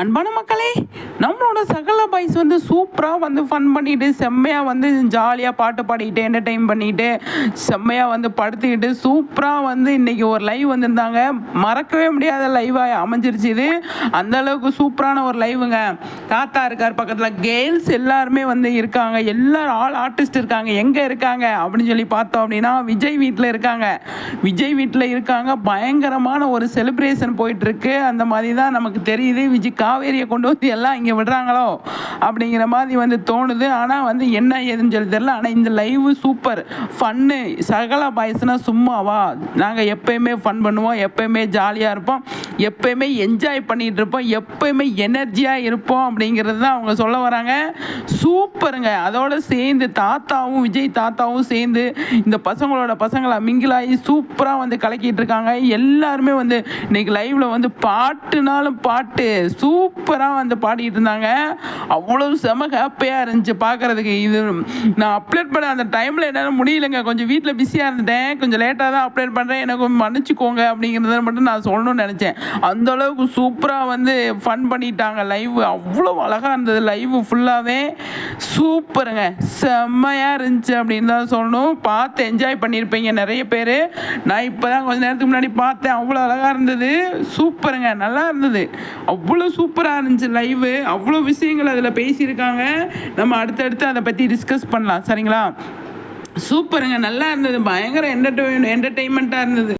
அன்பான மக்களே நம்மளோட சகல பாய்ஸ் வந்து சூப்பராக வந்து ஃபன் பண்ணிட்டு செம்மையாக வந்து ஜாலியாக பாட்டு பாடிக்கிட்டு என்டர்டெயின் பண்ணிட்டு செம்மையாக வந்து படுத்துக்கிட்டு சூப்பராக வந்து இன்றைக்கி ஒரு லைவ் வந்திருந்தாங்க. மறக்கவே முடியாத லைவாக அமைஞ்சிருச்சு இது. அந்த அளவுக்கு சூப்பரான ஒரு லைவுங்க தாத்தா இருக்கார் பக்கத்தில் கேர்ள்ஸ் எல்லாருமே வந்து இருக்காங்க. எல்லாரும் ஆல் ஆர்டிஸ்ட் இருக்காங்க. எங்கே இருக்காங்க? அப்படின்னு சொல்லி பார்த்தோம் அப்படின்னா விஜய் வீட்டில் இருக்காங்க. விஜய் வீட்டில் இருக்காங்க. பயங்கரமான ஒரு செலிப்ரேஷன் போயிட்டுருக்கு அந்த மாதிரி தான் நமக்கு தெரியுது. விஜய் காவேரியை கொண்டு வந்து எல்லாம் இங்கே விடுறாங்களோ அப்படிங்கிற மாதிரி வந்து தோணுது. ஆனால் வந்து என்ன ஏதுன்னு சொல்லி தெரியல. ஆனால் இந்த லைவ் சூப்பர் ஃபன்னு சகல பாய்ஸ்னால் சும்மாவா? நாங்கள் எப்பயுமே ஃபன் பண்ணுவோம். எப்பயுமே ஜாலியாக இருப்போம். எப்பயுமே என்ஜாய் பண்ணிகிட்டு இருப்போம். எப்பயுமே எனர்ஜியாக இருப்போம் அப்படிங்கிறது தான் அவங்க சொல்ல வராங்க. சூப்பருங்க. அதோடு சேர்ந்து தாத்தாவும் விஜய் தாத்தாவும் சேர்ந்து இந்த பசங்களோட பசங்களை மிங்கிலாகி சூப்பராக வந்து கலக்கிட்டு இருக்காங்க. எல்லாருமே வந்து இன்னைக்கு லைவ்ல வந்து பாட்டுனாலும் பாட்டு. சூப்பராக வந்து பாடிட்டு இருந்தாங்க. அவ்வளோ செம ஹாப்பியாக இருந்துச்சு பார்க்குறதுக்கு இது நான் அப்லோட் பண்ண அந்த டைமில் என்னால் முடியலைங்க. கொஞ்சம் வீட்டில் பிஸியாக இருந்துட்டேன். கொஞ்சம் லேட்டாக தான் அப்லோட் பண்ணுறேன் எனக்கு கொஞ்சம் மன்னிச்சுக்கோங்க அப்படிங்கிறத மட்டும் நான் சொல்லணும்னு நினச்சேன். அந்த அளவுக்கு சூப்பராக வந்து ஃபன் பண்ணிட்டாங்க. லைவ் அவ்வளோ அழகாக இருந்தது. லைவ் ஃபுல்லாகவே சூப்பருங்க செம்மையாக இருந்துச்சு அப்படின்னு தான் சொல்லணும். பார்த்து என்ஜாய் பண்ணியிருப்பீங்க நிறைய பேர். நான் இப்போ தான் கொஞ்ச நேரத்துக்கு முன்னாடி பார்த்தேன். அவ்வளோ அழகாக இருந்தது. சூப்பருங்க நல்லா இருந்தது. அவ்வளோ சூப்பராக இருந்துச்சு லைவு அவ்வளோ விஷயங்கள் அதில் பேசியிருக்காங்க. நம்ம அடுத்தடுத்து அதை பற்றி டிஸ்கஸ் பண்ணலாம். சரிங்களா? சூப்பருங்க நல்லா இருந்தது. பயங்கர என்டர்டெயின் என்டர்டெயின்மெண்ட்டாக இருந்தது.